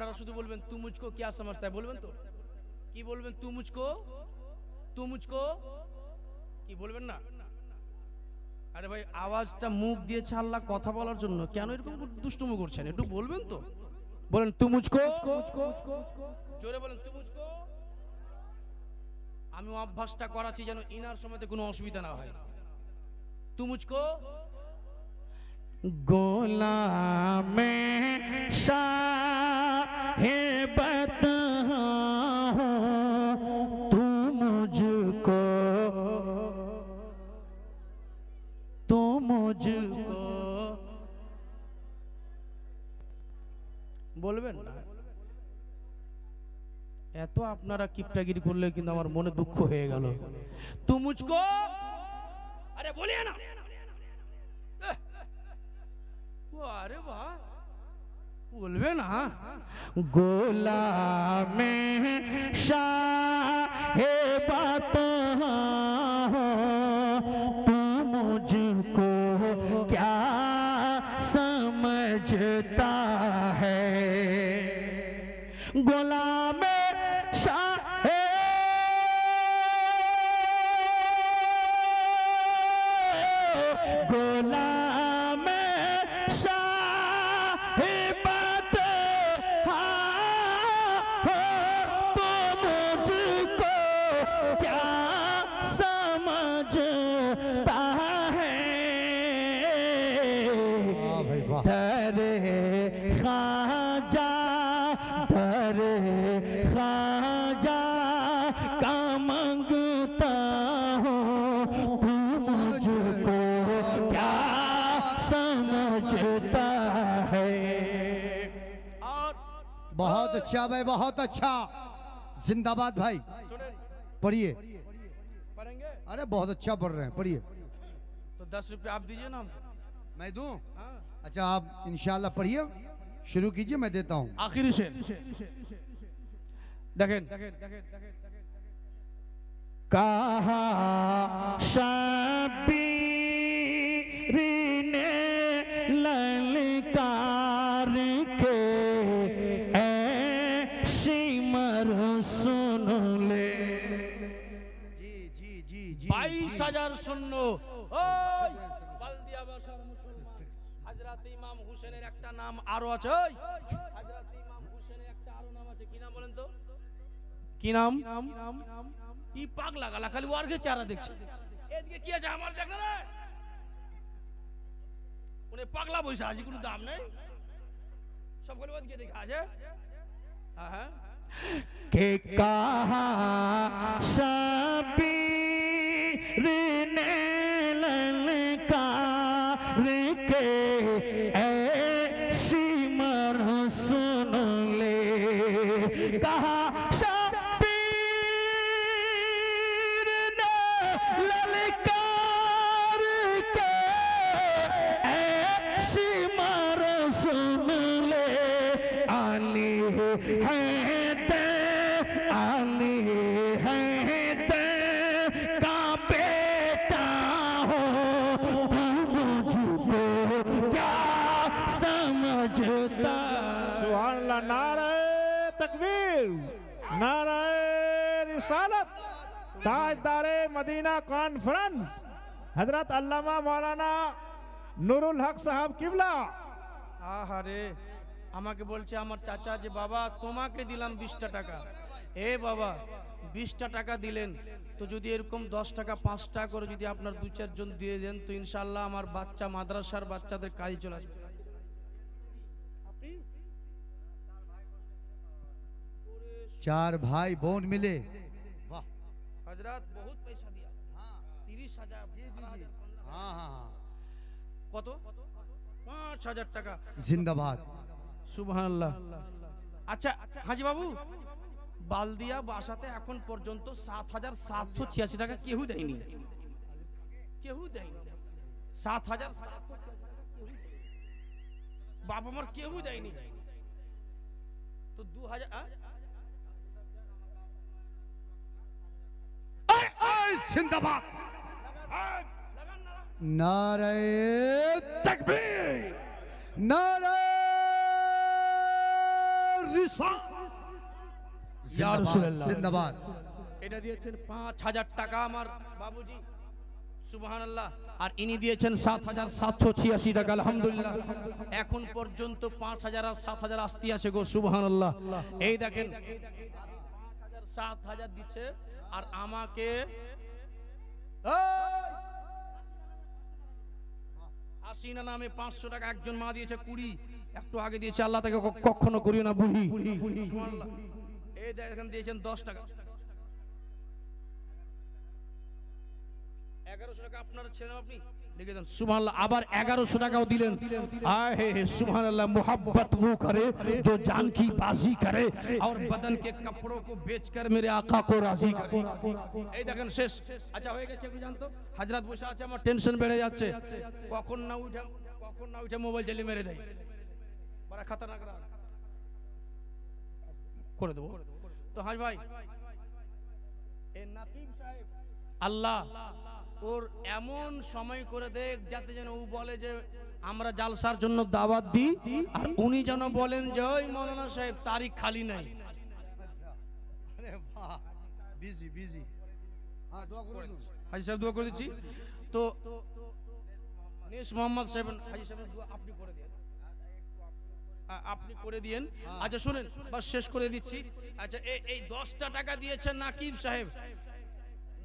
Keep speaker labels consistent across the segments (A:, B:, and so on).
A: আপনারা শুধু বলবেন, তু মুঝকো কিয়া है বলবেন তো? কি বলবেন, তু মুঝকো? কি বলবেন না? আরে ভাই, আওয়াজটা মুখ দিয়ে ছাড়লা কথা বলার জন্য কেন এরকম দুষ্টুমো করছেন? একটু বলবেন তো? বলেন, তু মুঝকো? জোরে বলেন, তু মুঝকো? আমি অভ্যাসটা করাচ্ছি যেন ইনার সময়তে কোনো অসুবিধা না হয়। তু মুঝকো?
B: গোলাম সাহেবত তু মুঝকো
A: तू मुझको বলবেন না এত আপনারা কিপটাগিরি করলে কিন্তু আমার মনে দুঃখ হয়ে গেল তু মুঝকো আরে বলিয়ে না এহ,
B: बोलवे ना। गोला में शाह हे बात तू मुझको क्या समझता है?
C: गोला में शाह
B: गोला खाजा दरे खाजा का मंगता हूँ। तू मुझको क्या समझता है?
A: और
C: बहुत अच्छा भाई बहुत अच्छा। जिंदाबाद भाई। पढ़िए।
A: पढ़ेंगे?
C: अरे बहुत अच्छा पढ़ रहे हैं पढ़िए।
A: तो दस रुपये आप दीजिए ना हमको।
C: मैं दू?
A: हाँ।
C: अच्छा आप इनशाला पढ़िए। शुरू कीजिए मैं देता हूँ।
A: आखिरी शेर। देखें।
B: कहा ने ललकार के ए सुन ले।
C: जी जी जी जी
A: बाईस हज़ार सुनो ओ बल दिया হাজরাত ইমাম হুসেনের একটা নাম আরো আছে হাজরাত ইমাম হুসেনের একটা আরো নাম আছে কি নাম বলেন তো কি নাম ই পাক লাগালা খালি ওয়ার্গে চারা দেখছে এদিকে কি আছে আমার দেখ না উনি পাগলা বসে আছে কোনো দাম নেই সব বলে ওদিকে দেখে আছে হ্যাঁ
B: কে কাহা সাবি हैं ते ते का बेटा हो। तुम क्या समझता?
D: नारे तकबीर नारे रिसालत ताजदारे मदीना कॉन्फ्रेंस हज़रत अल्लामा मौलाना नूरुल हक साहब किबला।
A: हाँ हरे আমাকে বলছে আমার চাচা যে বাবা তোমাকে দিলাম বিশটা টাকা। এ বাবা বিশটা টাকা দিলেন। তো যদি এরকম দশ টাকা পাঁচ টাকা করে যদি আপনার দু চারজন দিয়ে দেন তো ইনশাল্লাহ আমার বাচ্চা মাদ্রাসার বাচ্চাদের কাজ চলে আসবে।
C: চার ভাই বোন
A: মিলে। বহুত পয়সা তিরিশ হাজার কত? পাঁচ হাজার টাকা।
C: জিন্দাবাদ।
A: সুবহানাল্লাহ আচ্ছা হাজি বাবু বালদিয়া বাসাতে এখন পর্যন্ত সাত হাজার সাতশো ছিয়াশি টাকা কেউ দেয়নি কেউ দেয়নি সাত হাজার সাতশো ছিয়াশি টাকা কেউ দেয়নি। বাবা মার কেউ দেয়নি তো দু হাজার আ?
C: जिंदाबाद
A: লাগান, লাগান, লাগান।
C: नारे तकबीर नारे রিসাল
A: ইয়া রাসূলুল্লাহ।
C: জিন্দাবাদ।
A: এটা দিয়েছেন পাঁচ হাজার টাকা আমার বাবুজি। সুবাহান আল্লাহ আর ইনি দিয়েছেন সাত হাজার সাতশো ছিয়াশি টাকা আলহামদুলিল্লাহ। এখন পর্যন্ত পাঁচ হাজার আর সাত হাজার আসতি আছে গো সুবাহান আল্লাহ এই দেখেন পাঁচ হাজার সাত হাজার দিচ্ছে আর আমাকে এই! হাসিনা নামে পাঁচশো টাকা একজন মা দিয়েছে কুড়ি। একটু আগে দিয়েছে আল্লাহ তাকে ক- কখনো করিও না বুড়ি সুবহানাল্লাহ। এই দেখেন দিয়েছেন দশ টাকা এগারোশো টাকা আপনার ছেলে আপনি লিখে দেন সুবহানাল্লাহ আবার এগারোশো টাকাও দিলেন आए है सुबह अल्लाह मोहब्बत वो करे जो जान की बाजी करे और बदन के कपड़ों को बेचकर मेरे आका को राजी करे এই দেখেন শেষ আচ্ছা হয়ে গেছে একটু জানতো হাজরাত বসে আছে আমার টেনশন বেড়ে যাচ্ছে কখন না উঠে কখন না উঠে মোবাইল চালিয়ে মেরে দেয় বড় খতরনাক রাগ করে দেবো তো হাজ ভাই এ নাকিব সাহেব আল্লাহ ওর এমন সময় করে দেখ যাতে যেন ও বলে যে আমরা জালসার জন্য দাওয়াত দিই আর উনি যেন বলেন যে ওই মৌলানা সাহেব তারিখ খালি নাই
C: বিজি বিজি
A: হাজি সাহেব দোয়া করে দিচ্ছি তো নেস মোহাম্মদ সাহেব হাজি সাহেব দোয়া আপনি করে দিন আপনি করে দিয়েন। আচ্ছা শুনেন বাস শেষ করে দিচ্ছি। আচ্ছা এই দশটা টাকা দিয়েছেন নাকিব সাহেব।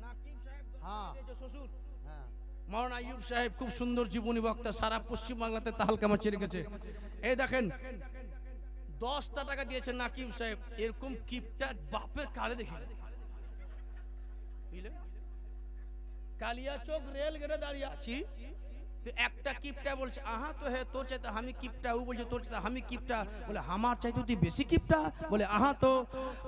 A: নাকিব সাহেব
C: হ্যাঁ।
A: শ্বশুর।
C: হ্যাঁ।
A: মৌলানা আইয়ুব সাহেব খুব সুন্দর জীবনী বক্তা সারা পশ্চিম বাংলাতে তাহালকামা চেয়ে রেখেছে এই দেখেন দশটা টাকা দিয়েছেন নাকিব সাহেব। এরকম কিপটা বাপের কালে দেখি। বুঝলেন কালিয়াচক রেল গেটে দাঁড়িয়ে আছি। তো একটা কিপটা বলছে, আহা, তো হে তোর চাইতে আমি কিপটা, ও বলছে, তোর চাইতে আমি কিপটা? বলে, আমার চাইতে তুই বেশি কিপটা? বলে, আহা, তো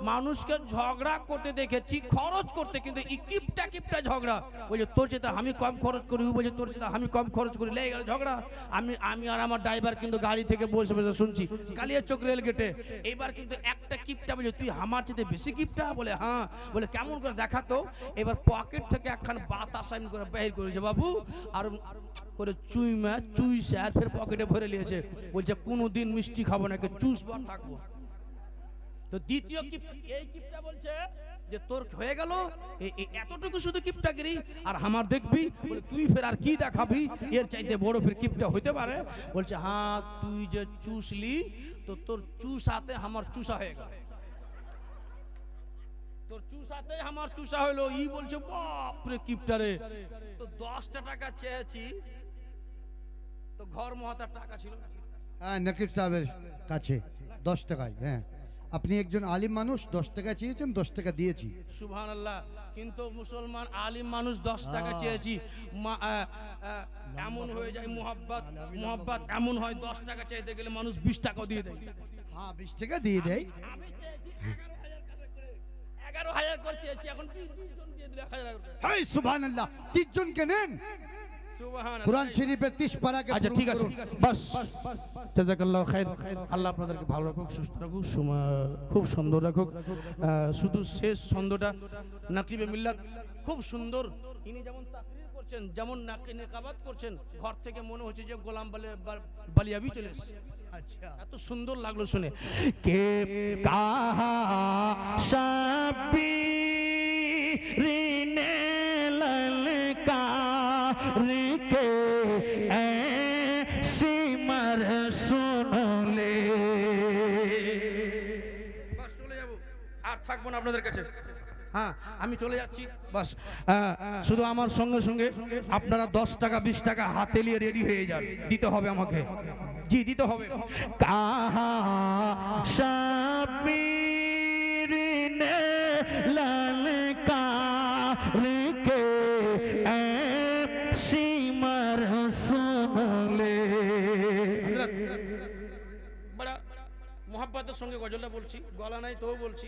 A: মানুষকে ঝগড়া করতে দেখেছি, খরচ করতে, কিন্তু ই কিপটা কিপটা ঝগড়া। বলছে, তোর চাইতে আমি কম খরচ করি। ও বলছে, তোর চাইতে আমি কম খরচ করি। লেগে গেল ঝগড়া। আমি আমি আর আমার ড্রাইভার কিন্তু গাড়ি থেকে বসে বসে শুনছি, কালিয়াচক রেল গেটে। এবার কিন্তু একটা কিপটা বলছে, তুই আমার চাইতে বেশি কিপটা? বলে হ্যাঁ। বলে, কেমন করে দেখাতো এবার পকেট থেকে একখান বাতাস আমি করে বের করেছে, বাবু। আর করে চুই মা, চুই ফের পকেটে ভরে নিয়েছে। বলছে কোনো দিন মিষ্টি খাব না কে চুস বার থাকব। তো দ্বিতীয় এই কিপটা বলছে যে, তোর হয়ে গেল? এতটুকু শুধু কিপটাগিরি আর আমার দেখবি? তুই ফের আর কি দেখাবি? এর চাইতে বড় ফের কিপটা হইতে পারে। বলছে হ্যাঁ তুই যে চুষলি তো তোর চুষাতে আমার চুষা হয়ে গেল। তোর চুষাতে আমার চুষা হইল। ই বলছে, বাপরে কিপটারে তো দশটা টাকা চেয়েছি তো ঘর মহাতার টাকা ছিল
C: হ্যাঁ নকিব সাহেবের কাছে দশ টাকায় হ্যাঁ। আপনি একজন আলিম মানুষ দশ টাকা চেয়েছেন দশ টাকা দিয়েছি।
A: সুবহান আল্লাহ কিন্তু মুসলমান আলিম মানুষ দশ টাকা
C: হ্যাঁ।
A: চেয়েছি এমন হয়ে যায় মোহাব্বত মোহাব্বত এমন হয় দশ টাকা চাইতে গেলে মানুষ বিশ টাকাও দিয়ে দেয়।
C: হ্যাঁ বিশ টাকা দিয়ে দেয়।
A: আমি চেয়েছি এগারো হাজার করে চেয়েছি এখন জন দিয়ে দিলে এক হাজার টাকা। করে।
C: আল্লাহ তিন জনকে নেন। কোরআন শরীফের 30 পারাকে
A: আচ্ছা ঠিক আছে বাস। জাযাকাল্লাহু খাইর। আল্লাহ আপনাদেরকে ভালো রাখুক সুস্থ রাখুক খুব সুন্দর রাখুক। শুধু শেষ ছন্দটা নাকিবে মিল্লাত। খুব সুন্দর। ইনি যেমন তাকরির করছেন যেমন নাকি নেকাবাত করছেন ঘর থেকে মনে হচ্ছে যে গোলাম বলে বালিয়াবি চলে এসেছে।
C: আচ্ছা।
A: এত সুন্দর লাগল শুনে। কে কাহা আপনাদের কাছে। হ্যাঁ আমি চলে যাচ্ছি। বাস হ্যাঁ, শুধু আমার সঙ্গে সঙ্গে আপনারা দশ টাকা, বিশ টাকা হাতে নিয়ে রেডি হয়ে যান। দিতে হবে আমাকে। জি, দিতে হবে।
B: কাহা
A: লাল বড়, মোহাব্বতের সঙ্গে গজলটা বলছি, গলা নাই তো বলছি।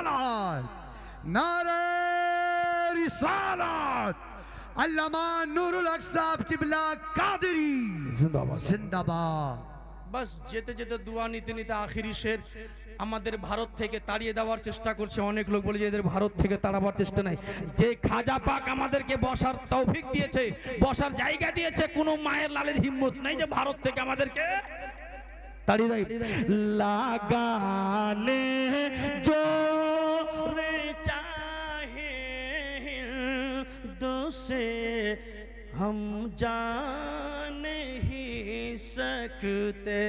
A: রিসালাত
C: নারে রিসালাত।
A: আল্লামা
C: নুরুল
A: হক সাহেব কিবলা কাদেরি। জিন্দাবাদ। জিন্দাবাদ। বাস যেতে যেতে দোয়া নিতে নিতে আখিরি শের আমাদের ভারত থেকে তাড়িয়ে দেওয়ার চেষ্টা করছে। অনেক লোক বলে যে এদের ভারত থেকে তাড়াবার চেষ্টা নাই। যে খাজা পাক আমাদেরকে বসার তৌফিক দিয়েছে বসার জায়গা দিয়েছে কোনো মায়ের লালের হিম্মত নাই যে ভারত থেকে আমাদেরকে তাড়িয়ে দেয়
B: लगाने जो रे चाहे से हम जा नहीं सकते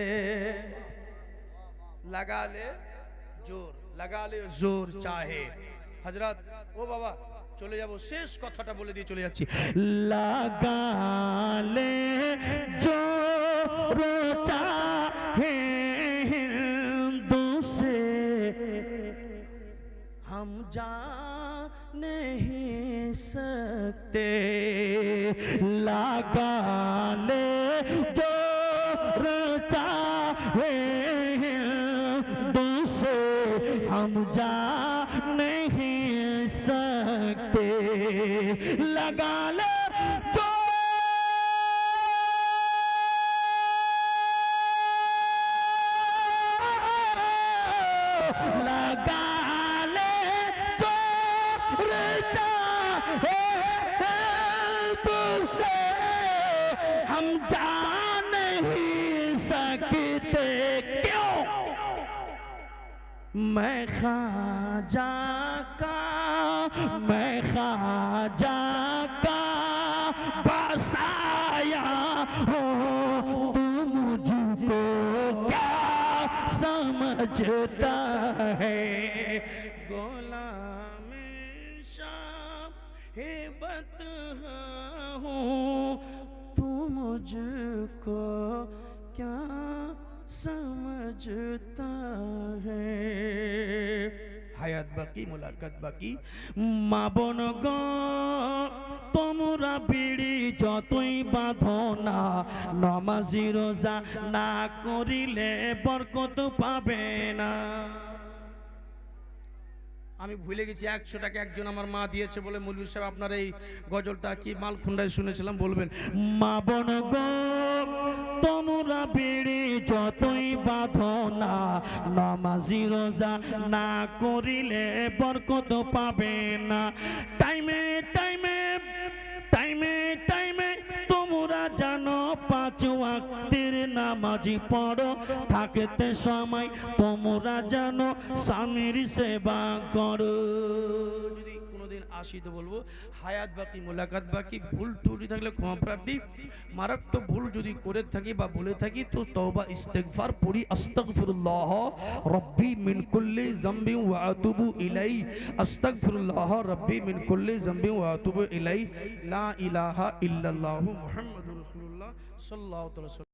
A: লাগা লে জোর লাগা লে জোর চাহে হজরত ও বাবা চলে যাব শেষ কথাটা বলে দিয়ে চলে যাচ্ছি
B: लगा ले जो रो हिंदू से हम जा नहीं सकते। लगा जो रो चाहे हिंदू से हम जा नहीं सकते। लगा ले मैं खाजा का मैं खाजा का बसाया हो। तू मुझको क्या समझता है?
A: বাকি, মোলাকাত বাকি।
B: মা বন তোমরা বিড়ি যতই বাঁধো না, নমাজি রোজা না করিলে বরকত পাবে না।
A: আমি ভুলে গেছি একশো টাকা একজন আমার মা দিয়েছে বলে মৌলভী সাহেব আপনার এই গজলটা কি মালখুন্ডায় শুনেছিলাম, বলবেন।
B: মা বোন তোমরা বিড়ি যতই বাঁধো না, নমাজি রোজা না করিলে বরকত পাবে না। টাইমে টাইমে টাইমে টাইমে পাঁচ ওয়াক্তের নামাজি পড়ো, থাকতে সময় তোমরা জানো, স্বামীর সেবা করো।
A: যদি কোনোদিন আসি তো বলব, হায়াত বাকি, মোলাকাত বাকি, ভুল ত্রুটি থাকলে ক্ষমা প্রার্থী, মারাত্মক ভুল যদি করে থাকি বা বলে থাকি, তো পড়ি রব্বি ইলাই, আস্তাগফিরুল্লাহ, রব্বি মিন কুল্লি আতুবু ইলাই, লা ইলাহা ইল্লাল্লাহু মুহাম্মাদুর রাসূলুল্লাহ। আলাইহি